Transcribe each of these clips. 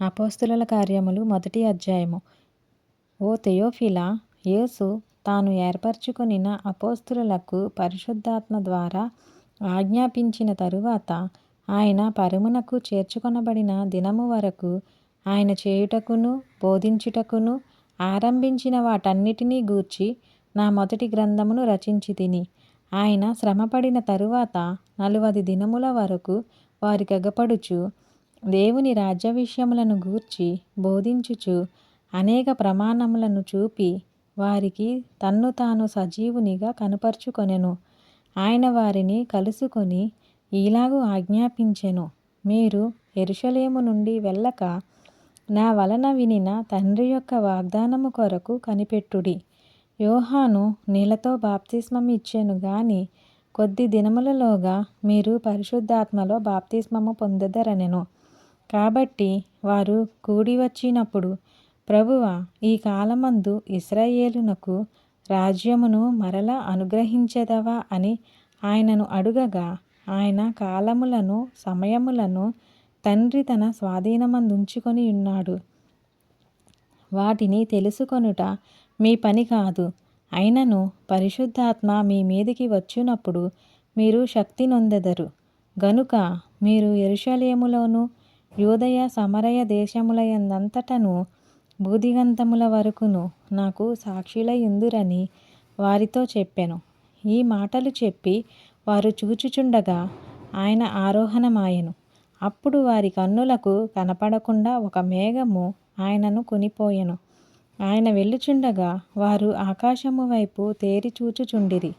అపోస్తుల కార్యములు మొదటి అధ్యాయము. ఓ తెయోఫిలా యేసు తాను ఏర్పరచుకొనిన అపోస్తులకు పరిశుద్ధాత్మ ద్వారా ఆజ్ఞాపించిన తరువాత ఆయన పరమునకు చేర్చుకొనబడిన దినము వరకు ఆయన చేయుటకును బోధించుటకును ఆరంభించిన వాటన్నిటినీ గూర్చి నా మొదటి గ్రంథమును రచించి తిని ఆయన శ్రమపడిన తరువాత నలువది దినముల వరకు వారికగపడుచు దేవుని రాజ్య విషయములను గూర్చి బోధించుచు అనేక ప్రమాణములను చూపి వారికి తన్ను తాను సజీవునిగా కనుపరుచుకొనెను. ఆయన వారిని కలుసుకొని ఇలాగూ ఆజ్ఞాపించెను. మీరు ఎరుషలేము నుండి వెళ్ళక నా వలన వినిన తండ్రి యొక్క వాగ్దానము కొరకు కనిపెట్టుడి. యోహాను నీళ్ళతో బాప్తిస్మం ఇచ్చాను గాని కొద్ది దినములలోగా మీరు పరిశుద్ధాత్మలో బాప్తిస్మము పొందదరనెను. కాబట్టి వారు కూడి వచ్చినప్పుడు ప్రభువ ఈ కాలమందు ఇస్రాయేలునకు రాజ్యమును మరల అనుగ్రహించెదవా అని ఆయనను అడుగగా ఆయన కాలములను సమయములను తండ్రి తన స్వాధీనమందుంచుకొని ఉన్నాడు. వాటిని తెలుసుకొనుట మీ పని కాదు. అయినను పరిశుద్ధాత్మ మీ మీదికి వచ్చినప్పుడు మీరు శక్తి నొందెదరు. గనుక మీరు ఎరుషలేములోను యూదయ సమరయ దేశములయందంతటను భూదిగంతముల వరకును నాకు సాక్షులయుందురని వారితో చెప్పెను. ఈ మాటలు చెప్పి వారు చూచుచుండగా ఆయన ఆరోహణమాయెను. అప్పుడు వారి కన్నులకు కనపడకుండా ఒక మేఘము ఆయనను కొనిపోయెను. ఆయన వెళ్ళుచుండగా వారు ఆకాశము వైపు తేరి చూచుచుండిరి.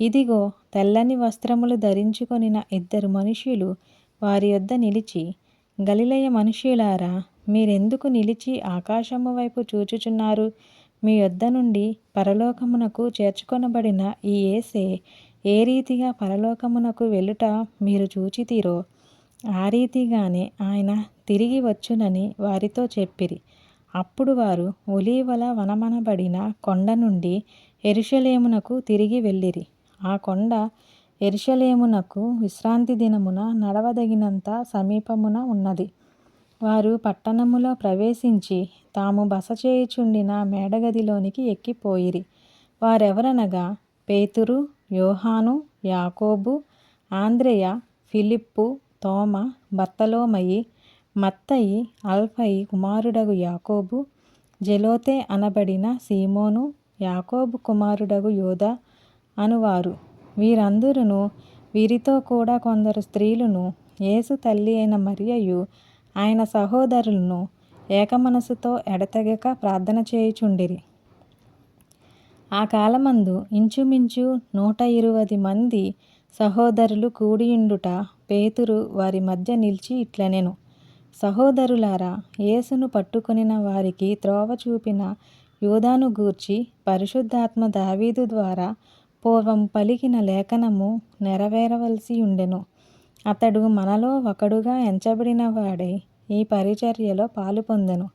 ఇదిగో తెల్లని వస్త్రములు ధరించుకొనిన ఇద్దరు మనుష్యులు వారి యొద్ద నిలిచి గలిలయ మనుష్యులారా మీరెందుకు నిలిచి ఆకాశము వైపు చూచుచున్నారు? మీ యొద్ద నుండి పరలోకమునకు చేర్చుకొనబడిన ఈ ఏసే ఏ రీతిగా పరలోకమునకు వెళ్ళుట మీరు చూచితిరో ఆ రీతిగానే ఆయన తిరిగి వచ్చునని వారితో చెప్పిరి. అప్పుడు వారు ఒలీవల వనమనబడిన కొండ నుండి ఎరుషలేమునకు తిరిగి వెళ్ళిరి. ఆ కొండ ఎరుషలేమునకు విశ్రాంతి దినమున నడవదగినంత సమీపమున ఉన్నది. వారు పట్టణములో ప్రవేశించి తాము బస చేయుచుండిన మేడగదిలోనికి ఎక్కిపోయిరి. వారెవరనగా పేతురు యోహాను యాకోబు ఆంద్రేయ ఫిలిప్పు తోమ బత్తలోమయి మత్తయి అల్ఫయి కుమారుడగు యాకోబు జెలోతే అనబడిన సీమోను యాకోబు కుమారుడగు యోధ అనువారు. వీరందరును వీరితో కూడా కొందరు స్త్రీలను యేసు తల్లి అయిన మరియయు ఆయన సహోదరులను ఏకమనసుతో ఎడతెగక ప్రార్థన చేయుచుండిరి. ఆ కాలమందు ఇంచుమించు నూట ఇరువది మంది సహోదరులు కూడియుండుట పేతురు వారి మధ్య నిలిచి ఇట్లనెను. సహోదరులారా యేసును పట్టుకొనిన వారికి త్రోవ చూపిన యూదాను గూర్చి పరిశుద్ధాత్మ దావీదు ద్వారా పూర్వం పలికిన లేఖనము నెరవేరవలసి ఉండెను. అతడు మనలో ఒకడుగా ఎంచబడిన వాడై ఈ పరిచర్యలో పాలు పొందెను.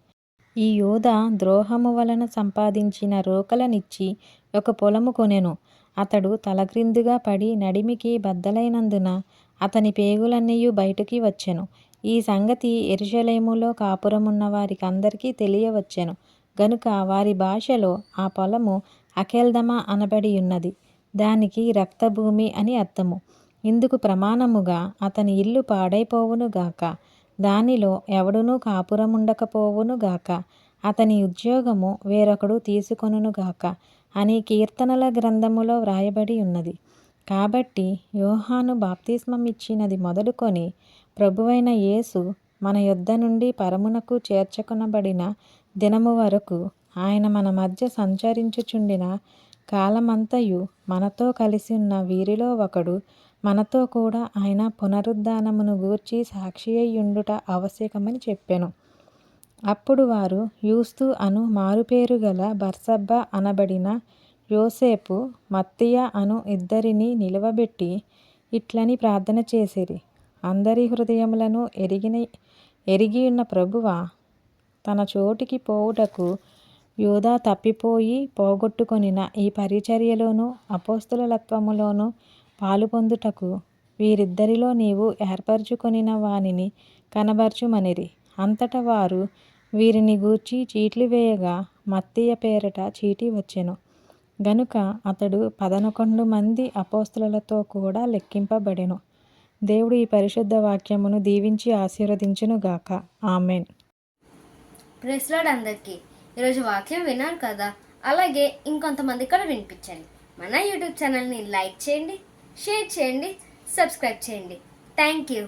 ఈ యోధ ద్రోహము వలన సంపాదించిన రోకలనిచ్చి ఒక పొలము కొనెను. అతడు తలక్రిందుగా పడి నడిమికి బద్దలైనందున అతని పేగులన్నీయు బయటికి వచ్చెను. ఈ సంగతి ఎరుషలేములో కాపురమున్న వారికందరికీ తెలియవచ్చెను. గనుక వారి భాషలో ఆ పొలము అఖేల్దమా అనబడి ఉన్నది దానికి రక్తభూమి అని అర్థము. ఇందుకు ప్రమాణముగా అతని ఇల్లు పాడైపోవును గాక. దానిలో ఎవడునూ కాపురముండకపోవును గాక. అతని ఉద్యోగము వేరొకడు తీసుకొనును గాక అని కీర్తనల గ్రంథములో వ్రాయబడి ఉన్నది. కాబట్టి యోహాను బాప్తిస్మం ఇచ్చినది మొదలుకొని ప్రభువైన యేసు మన యొద్ద నుండి పరమునకు చేర్చకొనబడిన దినము వరకు ఆయన మన మధ్య సంచరించుచుండిన కాలమంతయు మనతో కలిసి ఉన్న వీరిలో ఒకడు మనతో కూడా ఆయన పునరుద్ధానమును గూర్చి సాక్షి అయ్యుండుట ఆవశ్యకమని చెప్పెను. అప్పుడు వారు యూస్తు అను మారుపేరు గల బర్సబ్బా అనబడిన యోసేపు మత్తియ అను ఇద్దరిని నిలువబెట్టి ఇట్లని ప్రార్థన చేసిరి. అందరి హృదయములను ఎరిగిన ఎరిగి ఉన్న ప్రభువ తన చోటికి పోవుటకు యూదా తప్పిపోయి పోగొట్టుకొనిన ఈ పరిచర్యలోనూ అపోస్తులత్వములోను పాలు పొందుటకు వీరిద్దరిలో నీవు ఏర్పరచుకొనిన వానిని కనబరచుమనిరి. అంతట వారు వీరిని గూర్చి చీట్లు వేయగా మత్తీయ పేరట చీటీ వచ్చెను. గనుక అతడు పదనకొండు మంది అపోస్తలతో కూడా లెక్కింపబడెను. దేవుడు ఈ పరిశుద్ధ వాక్యమును దీవించి ఆశీర్వదించునుగాక. ఆమెన్. ప్రెస్లాడ్ అందరికీ ఈరోజు వాక్యం విన్నారు కదా? అలాగే ఇంకొంతమంది కూడా వినిపించండి. మన యూట్యూబ్ ఛానల్ని లైక్ చేయండి షేర్ చేయండి సబ్స్క్రైబ్ చేయండి. Thank you.